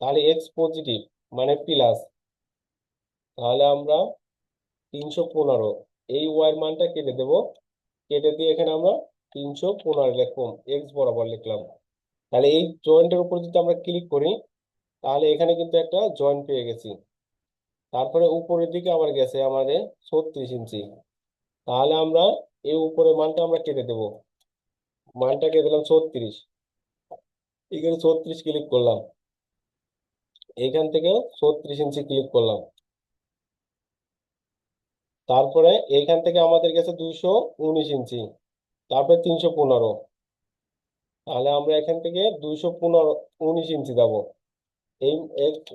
তাহলে x positive মানে plus তাহলে আমরা তিনশো পনেরো, এই ওয়াই মানটা কেটে দেব। কেটে দিয়ে এখানে আমরা তিনশো পনেরো লিখলাম এক্স বরাবর লিখলাম। তাহলে এই জয়েন্টের উপর যদি আমরা ক্লিক করি, তাহলে এখানে কিন্তু একটা জয়েন্ট পেয়ে গেছি। তারপরে উপরের দিকে আবার গেছে আমাদের ছত্রিশ ইঞ্চি। তাহলে আমরা এই উপরের মানটা আমরা কেটে দেব। মানটা কেটে দিলাম ছত্রিশ। এখানে ছত্রিশ ক্লিক করলাম। এখান থেকে ছত্রিশ ইঞ্চি ক্লিক করলাম। তারপরে এইখান থেকে আমাদের গেছে দুইশো উনিশ ইঞ্চি তারপরে তিনশো পনেরো। তাহলে আমরা এখান থেকে দুইশো পনেরো, উনিশ ইঞ্চি যাব। এই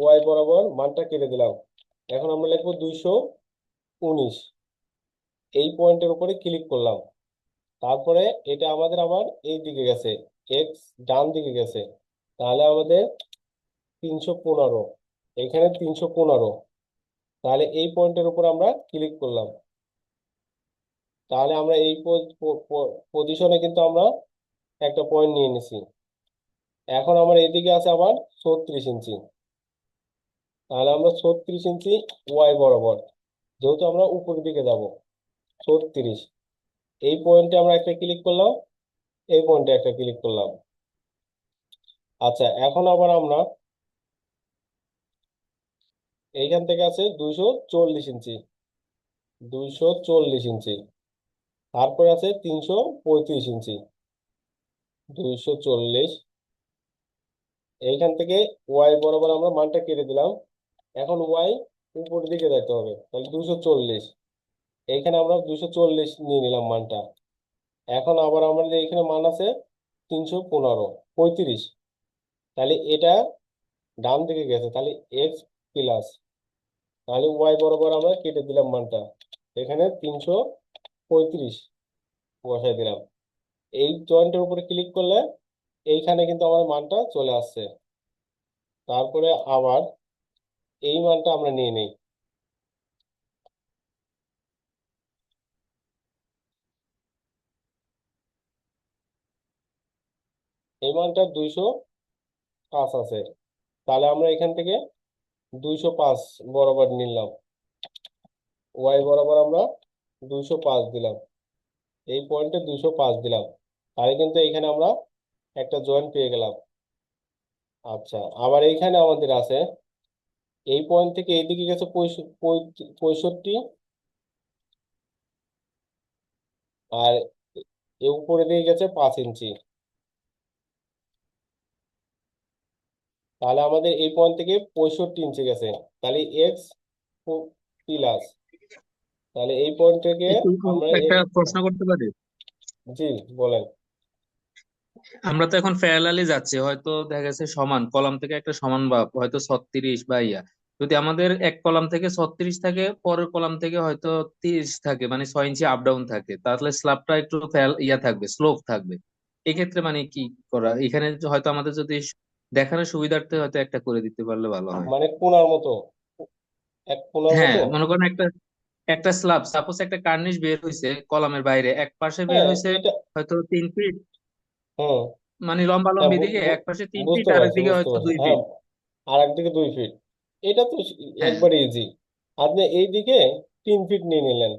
ওয়াই বরাবর মানটা কেটে দিলাম। এখন আমরা লিখব দুইশো উনিশ। এই পয়েন্টের উপরে ক্লিক করলাম। তারপরে এটা আমাদের আবার এই দিকে গেছে এক্স ডান দিকে গেছে। তাহলে আমাদের তিনশো পনেরো। এখানে তিনশো পনেরো। তাহলে এই পয়েন্টের উপর আমরা ক্লিক করলাম। তাহলে আমরা এই পজিশনে কিন্তু আমরা একটা পয়েন্ট নিয়ে নিছি। এখন আমার এদিকে আছে আবার ছত্রিশ ইঞ্চি। তাহলে আমরা ছত্রিশ ইঞ্চি ওয়াই বরাবর, যেহেতু আমরা উপরের দিকে যাব, ছত্রিশ। এই পয়েন্টে আমরা একটা ক্লিক করলাম, এই পয়েন্টে একটা ক্লিক করলাম। আচ্ছা এখন আবার আমরা এইখান থেকে আছে দুইশো চল্লিশ ইঞ্চি। দুইশো চল্লিশ ইঞ্চি। তারপরে আছে তিনশো পঁয়ত্রিশ ইঞ্চি। দুইশো চল্লিশ। এইখান থেকে ওয়াই বরাবর আমরা মানটা কেটে দিলাম। এখন ওয়াই উপরের দিকে যেতে হবে। তাহলে দুইশো চল্লিশ। এইখানে আমরা দুইশো চল্লিশ নিয়ে নিলাম মানটা। এখন আবার আমাদের এখানে মান আছে তিনশো পনেরো, পঁয়ত্রিশ। তাহলে এটা ডান দিকে গেছে। তাহলে এক্স প্লাস তাহলে ওয়াই বরাবর আমরা কেটে দিলাম মানটা। এখানে তিনশো পঁয়ত্রিশ বসাই দিলাম। এই জয়েন্টের উপরে ক্লিক করলে এইখানে কিন্তু আমার মানটা চলে আসছে। তারপরে আবার এই মানটা আমরা নিয়ে নিই। এই মানটা দুইশো পাঁচ আছে। তাহলে আমরা এখান থেকে দুইশো পাঁচ বরাবর নিলাম। ওয়াই বরাবর আমরা দুইশো পাঁচ দিলাম। এই পয়েন্টে দুইশো পাঁচ দিলাম। তাহলে কিন্তু এখানে আমরা একটা জয়েন্ট পেয়ে গেলাম। আচ্ছা আবার এইখানে আমাদের আছে, এই পয়েন্ট থেকে এইদিকে গেছে পঁয়ষট্টি। আর এ উপরে দিয়ে গেছে পাঁচ ইঞ্চি। তাহলে আমাদের এই পয়েন্ট থেকে পঁয়ষট্টি ইঞ্চি গেছে। তাহলে এক্স প্লাস তাহলে এই পয়েন্ট থেকে আমরা একটা প্রশ্ন করতে পারি? জি বলেন। আমরা তো এখন প্যারালালি যাচ্ছি হয়তো দেখা গেছে সমান কলাম থেকে একটা সমান ভাব হয়তো ছত্রিশ বা ইয়া। যদি আমাদের এক কলাম থেকে ছত্রিশ থাকে পরের কলাম থেকে হয়তো তিরিশ থাকে মানে ছয় ইঞ্চি আপ ডাউন থাকে। তাহলে স্ল্যাবটা একটু ইয়া থাকবে স্লোপ থাকবে। এক্ষেত্রে মানে কি করা? এখানে হয়তো আমাদের যদি দেখানোর সুবিধার্থে হয়তো একটা করে দিতে পারলে ভালো হয়। মানে কোণার মতো? এক কোণার হ্যাঁ মতো? মনে করেন একটা একটা স্ল্যাব সাপোজ একটা কার্নিশ বের হয়েছে কলামের বাইরে এক পাশে বের হ্যাঁ হয়েছে এটা হয়তো তিন ফিট হুম মানে লম্বা হ্যাঁ লম্বি বু- দিকে এক পাশে তিন ফিট বুঝতে আর পারছি দিকে বুঝতে হয়তো পারছি। দুই হ্যাঁ ফিট আর একদিকে দুই ফিট এটা তো হ্যাঁ। একবারে ইজি আপনি এই দিকে তিন ফিট নিয়ে নিলেন।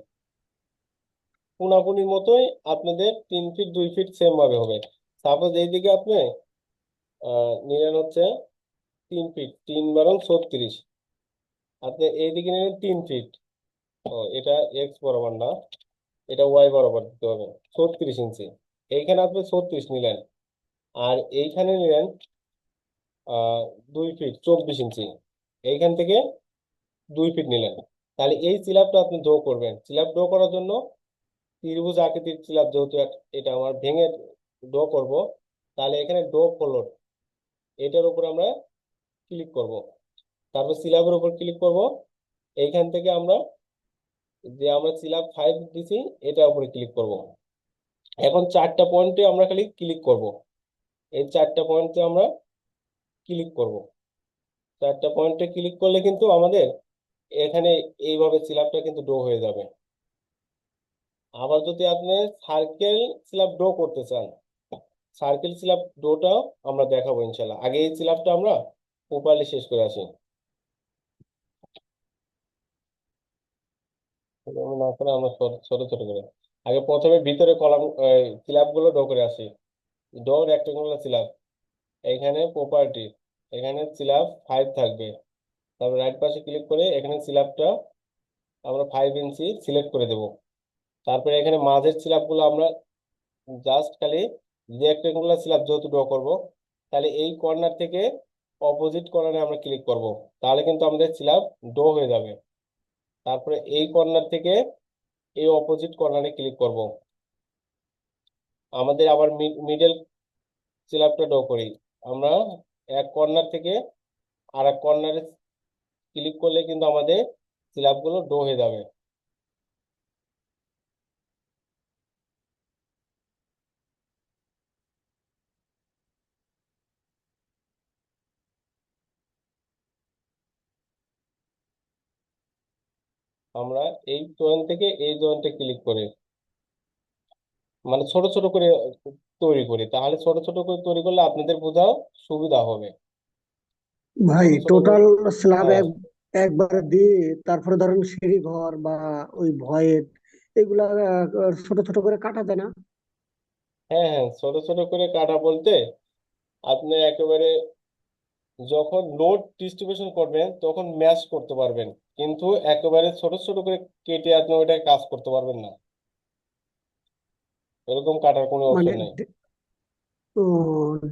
কোনাকুনির মতোই আপনাদের তিন ফিট দুই ফিট সেম ভাবে হবে। সাপোজ এইদিকে আপনি আহ নিলেন হচ্ছে তিন ফিট তিন বারং ছত্রিশ। আপনি এইদিকে নিলেন তিন ফিট ও, এটা এক্স বরাবর না, এটা ওয়াই বরাবর দিতে হবে, ছত্রিশ ইঞ্চি। এইখানে আপনি ছত্রিশ নিলেন, আর এইখানে নিলেন দুই ফিট চব্বিশ ইঞ্চি। এইখান থেকে দুই ফিট নিলেন। তাহলে এই চিলাপটা আপনি ড্র করবেন। চিলাপ ড্র করার জন্য ত্রিভুজ আকৃতির চিলাপ যেহেতু এটা আমার ভেঙে ড্র করব, তাহলে এখানে ড্র ফ্লোর এটার উপর আমরা ক্লিক করব। তারপর সিলাবের উপর ক্লিক করব। এইখান থেকে আমরা যে আমরা সিলাব ফাইভ দিছি, এটার উপরে ক্লিক করব। এখন চারটা পয়েন্টে আমরা খালি ক্লিক করব। এই চারটা পয়েন্টে আমরা ক্লিক করব। চারটা পয়েন্টে ক্লিক করলে কিন্তু আমাদের এখানে এইভাবে সিলাবটা কিন্তু ড্র হয়ে যাবে। আবার যদি আপনি সার্কেল সিলাব ড্র করতে চান সার্কেল সিলাব ড্রটাও আমরা দেখাবো ইনশাল্লাহ আগে এই সিলাবটা আমরা প্রপারলি শেষ করে আসি। করে আগে প্রথমে ভিতরে কলাম সিলাবগুলো ড্র করে আসি। ড্র রেক্টেঙ্গুলার সিলাব এখানে প্রপার্টি এখানে সিলাব ফাইভ থাকবে। তারপর রাইট পাশে ক্লিক করে এখানে সিলাবটা আমরা ফাইভ ইঞ্চি সিলেক্ট করে দেব। তারপরে এখানে মাঝের সিলাবগুলো আমরা জাস্ট খালি রেক্টেঙ্গুলার সিলাব যেহেতু ড্র করব, তাহলে এই কর্নার থেকে অপোজিট কর্নারে আমরা ক্লিক করব। তাহলে কিন্তু আমাদের সিলাব ড্র হয়ে যাবে। তারপরে এই কর্নার থেকে এই অপোজিট কর্নারে ক্লিক করব। আমাদের আবার মিডল সিলাবটা ড্র করি। আমরা এক কর্নার থেকে আর এক কর্নারে ক্লিক করলে কিন্তু আমাদের সিলাবগুলো ড্র হয়ে যাবে। আমরা এই জয়েন্ট থেকে এই জয়েন্টে ক্লিক করে মানে ছোট ছোট করে তৈরি করি। তাহলে ছোট ছোট করে তৈরি করলে আপনাদের বোঝাও সুবিধা হবে। ভাই টোটাল স্ল্যাব এক একবারে দিয়ে তারপরে ধরেন সিঁড়ি ঘর বা ওই ভয়ের এগুলা ছোট ছোট করে কাটা যায় না? হ্যাঁ হ্যাঁ ছোট ছোট করে কাটা বলতে আপনি একেবারে যখন লোড ডিস্ট্রিবিউশন করবেন তখন ম্যাচ করতে পারবেন। কিন্তু একেবারে ছোট ছোট করে কেটে আপনি ওইটা কাজ করতে পারবেন না। এরকম কাটার কোনো মানে অপশন নেই।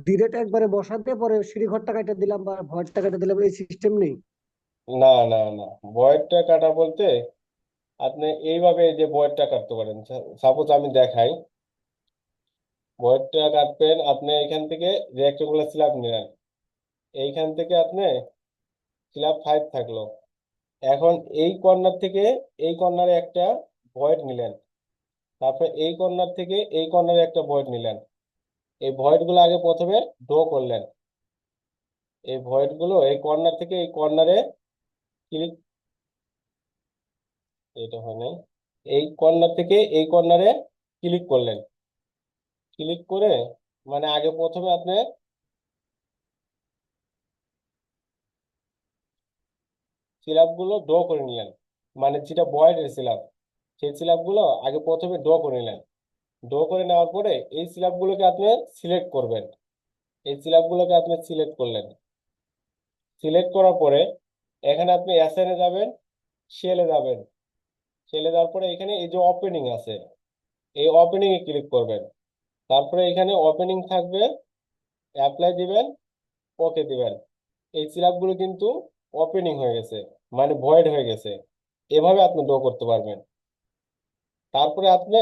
ডিরেক্ট একবারে বসাতে পরে সিঁড়ি ঘরটা কাটা দিলাম বা ভয়েরটা কাটা দিলাম এই সিস্টেম নেই? না না না। ভয়েরটা কাটা বলতে আপনি এইভাবে যে ভয়েরটা কাটতে পারেন। সাপোজ আমি দেখাই। ভয়েরটা কাটবেন আপনি এখান থেকে রেক্টেঙ্গুলার স্ল্যাব নিলেন এইখান থেকে আপনি স্ল্যাব ফাইভ থাকল। এখন এই কর্নার থেকে এই কর্নারে একটা ভয়েড নিলেন। তারপর এই কর্নার থেকে এই কর্নারে একটা ভয়েড নিলেন। এই ভয়েডগুলো আগে প্রথমে ড্র করলেন। এই ভয়েডগুলো এই কর্নার থেকে এই কর্নারে ক্লিক এটা হয় নাই। এই কর্নার থেকে এই কর্নারে ক্লিক করলেন। ক্লিক করে মানে আগে প্রথমে আপনি সিলাবগুলো ড্র করে নিলেন। মানে যেটা ভয়েডের সিলাব সেই সিলাবগুলো আগে প্রথমে ড্র করে নিলেন। ড্র করে নেওয়ার পরে এই সিলাব গুলোকে আপনি সিলেক্ট করবেন। এই সিলাব গুলোকে আপনি সিলেক্ট করলেন। সিলেক্ট করার পরে এখানে আপনি অ্যাসাইনে যাবেন সেলে যাবেন। সেলে যাওয়ার পরে এখানে এই যে ওপেনিং আছে, এই ওপেনিং এ ক্লিক করবেন। তারপরে এখানে ওপেনিং থাকবে, অ্যাপ্লাই দিবেন, ওকে দিবেন। এই সিলাবগুলো কিন্তু ওপেনিং হয়ে গেছে মানে ভয়েড হয়ে গেছে এভাবে আপনি ড্র করতে পারবেন। তারপরে আপনি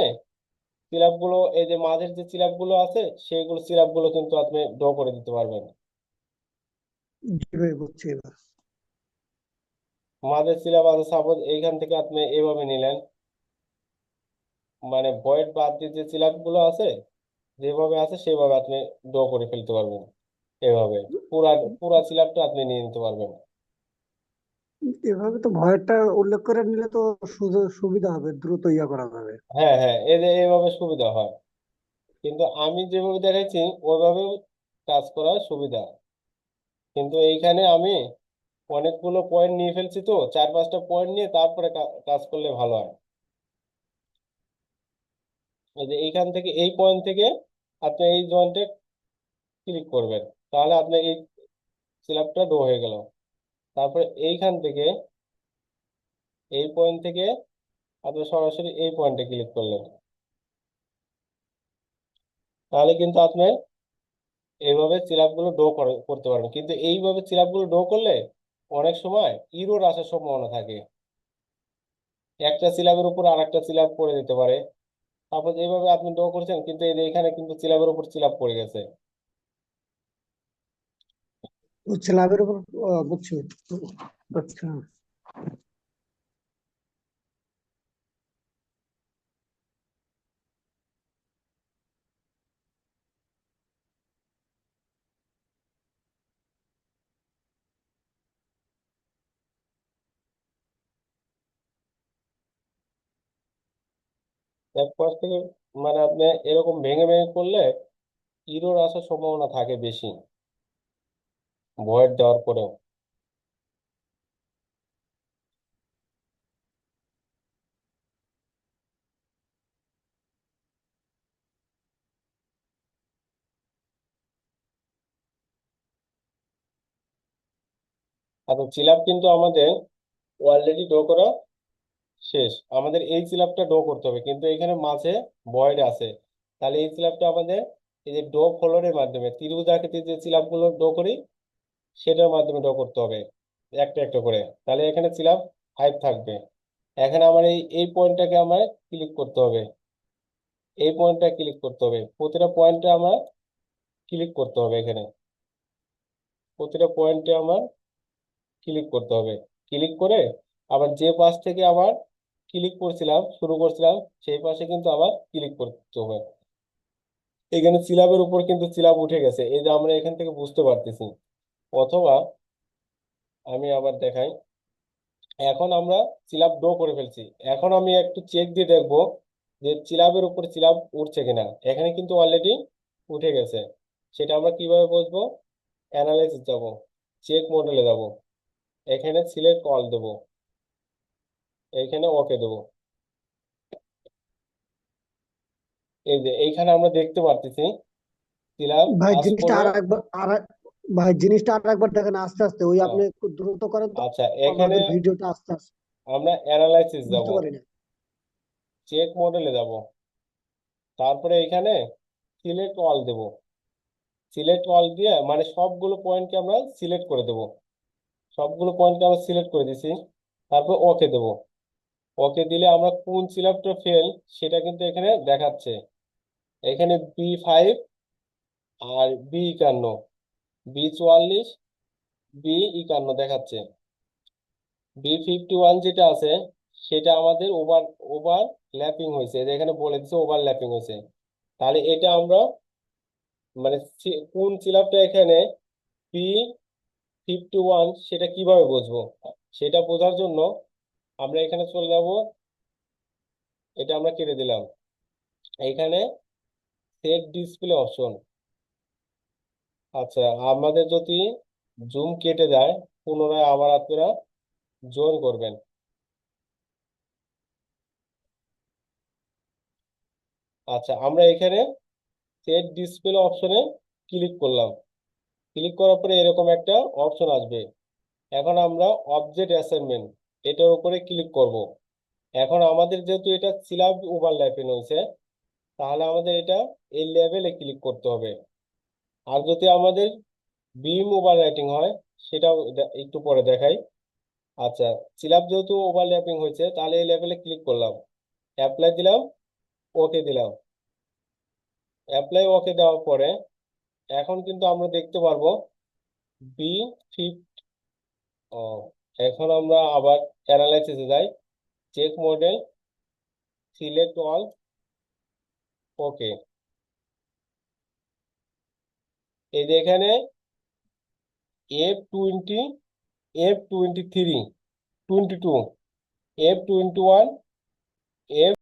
সিলাবগুলো এই যে মাঝের যে সিলাবগুলো আছে সেইগুলো সিলাবগুলো কিন্তু আপনি ড্র করে দিতে পারবেন। মাঝের সিলাব আছে সাপোজ এইখান থেকে আপনি এইভাবে নিলেন মানে ভয়েড বাদ দিয়ে যে সিলাবগুলো আছে যেভাবে আছে সেভাবে আপনি ড্র করে ফেলতে পারবেন। এভাবে পুরা পুরা সিলাপটা আপনি নিয়ে নিতে পারবেন। এভাবে তো ভয়েরটা উল্লেখ করে নিলে তো সুযোগ- সুবিধা হবে, দ্রুত ইয়া করা যাবে। হ্যাঁ হ্যাঁ এই যে এইভাবে সুবিধা হয়। কিন্তু আমি যেভাবে দেখাইছি ওইভাবেও কাজ করা সুবিধা। কিন্তু এইখানে আমি অনেকগুলো পয়েন্ট নিয়ে ফেলছি তো, চার, পাঁচটা পয়েন্ট নিয়ে তারপরে কাজ করলে ভালো হয়। এই যে এইখান থেকে, এই পয়েন্ট থেকে আপনি এই জয়েন্টে ক্লিক করবেন। তাহলে আপনার এই সিলাবটা ডো হয়ে গেল। তারপরে এইখান থেকে এই পয়েন্ট থেকে আপনি সরাসরি এই পয়েন্টে ক্লিক করলেন। তাহলে কিন্তু আপনি এইভাবে সিলাবগুলো ডো করে, করতে পারবেন। কিন্তু এইভাবে সিলাবগুলো ডো করলে অনেক সময় ইরোর আসার সম্ভাবনা থাকে। একটা সিলাবের উপর আর একটা সিলাব পড়ে যেতে পারে। তারপর এইভাবে আপনি ড্র করছেন, কিন্তু এই যে এখানে কিন্তু সিলাবের উপর সিলাব পড়ে গেছে। বুঝছি লাভের উপর বুঝছি আচ্ছা এক পাশ থেকে মানে আপনি এরকম ভেঙে ভেঙে করলে, ইরোর আসার সম্ভাবনা থাকে বেশি। ভয়েড দেওয়ার পরেও। আচ্ছা চিলাপ কিন্তু আমাদের অলরেডি ড্র করা শেষ। আমাদের এই চিলাপটা ড্র করতে হবে, কিন্তু এখানে মাঝে ভয়েড আছে। তাহলে এই চিলাপটা আমাদের এই যে ডো ফলোরের মাধ্যমে ত্রিভুজ আকৃতির যে চিলাপগুলো ড্র করি সেটার মাধ্যমে ড্র করতে হবে, একটা একটা করে। তাহলে এখানে চিলাপ ফাইভ থাকবে। এখানে আমার এই এই পয়েন্টটাকে আমার ক্লিক করতে হবে। এই পয়েন্টটা ক্লিক করতে হবে। প্রতিটা পয়েন্টে আমার ক্লিক করতে হবে এখানে। প্রতিটা পয়েন্টে আমার ক্লিক করতে হবে। ক্লিক করে আবার যে পাশ থেকে আবার ক্লিক করছিলাম, শুরু করছিলাম, সেই পাশে কিন্তু আবার ক্লিক করতে হবে। এখানে সিলাবের উপর কিন্তু সিলাব উঠে গেছে। এই যে আমরা এখান থেকে বুঝতে পারতেছি। অথবা আমি আবার দেখাই। এখন আমরা সিলাব ড্র করে ফেলছি। এখন আমি একটু চেক দিয়ে দেখব যে সিলাবের উপর সিলাব উঠছে কিনা। এখানে কিন্তু অলরেডি উঠে গেছে। সেটা আমরা কীভাবে বুঝব অ্যানালাইসিস যাব। চেক মডেলে যাব। এখানে সিলেক্ট অল দেব। এইখানে ওকে দেব। এই যে এইখানে আমরা দেখতে পারতেছি সিলাব ভাই জিনিসটা আর ভাই জিনিসটা আর একবার দেখেন আস্তে আস্তে ওই হ্যাঁ। আপনি একটু দ্রুত করেন তো। আচ্ছা এখানে আমাদের ভিডিওটা আস্তে আস্তে। আমরা অ্যানালাইসিস যাব বুঝতে পারি না চেক মডেলে যাব তারপরে এখানে সিলেক্ট অল দেব। সিলেক্ট অল দিয়ে মানে সবগুলো পয়েন্টকে আমরা সিলেক্ট করে দেব। সবগুলো পয়েন্টকে আমরা সিলেক্ট করে দিছি তারপর ওকে দেব। ওকে দিলে আমরা কোন সিলেক্টটা ফেল সেটা কিন্তু এখানে দেখাচ্ছে। এখানে বি ফাইভ আর বি একান্ন। বি চুয়াল্লিশ, বি একান্ন দেখাচ্ছে। বি ফিফটি ওয়ান যেটা আছে, সেটা আমাদের ওভার ওভার ল্যাপিং হয়েছে। এখানে বলে দিচ্ছে ওভার ল্যাপিং হয়েছে। তাহলে এটা আমরা মানে কোন সিলাবটা এখানে পি ফিফটি ওয়ান সেটা কীভাবে বুঝব? সেটা বোঝার জন্য আমরা এখানে চলে যাব। এটা আমরা কেটে দিলাম। এখানে সেট ডিসপ্লে অপশন আচ্ছা আমাদের যদি জুম কেটে যায়, পুনরায় আবার আপনারা জয়েন করবেন। আচ্ছা আমরা এখানে সেট ডিসপ্লে অপশনে ক্লিক করলাম। ক্লিক করার পরে এরকম একটা অপশন আসবে। এখন আমরা অবজেক্ট অ্যাসাইনমেন্ট এটার উপরে ক্লিক করব। এখন আমাদের যেহেতু এটা সিলাব ওভারল্যাপিং হয়েছে তাহলে আমাদের এটা এই লেভেলে ক্লিক করতে হবে। আর যদি আমাদের বিম ওভাররাইটিং হয়, সেটাও একটু পরে দেখাই। আচ্ছা সিলাব যেহেতু ওভারল্যাপিং হয়েছে, তাহলে এই লেভেলে ক্লিক করলাম। অ্যাপ্লাই দিলাম ওকে দিলাম। অ্যাপ্লাই ওকে দেওয়ার পরে, এখন কিন্তু আমরা দেখতে পারব বি ফিফট ও, এখন আমরা আবার অ্যানালাইসিসে যাই। Check model select all okay এই যে এখানে F twenty F twenty three twenty two F twenty one F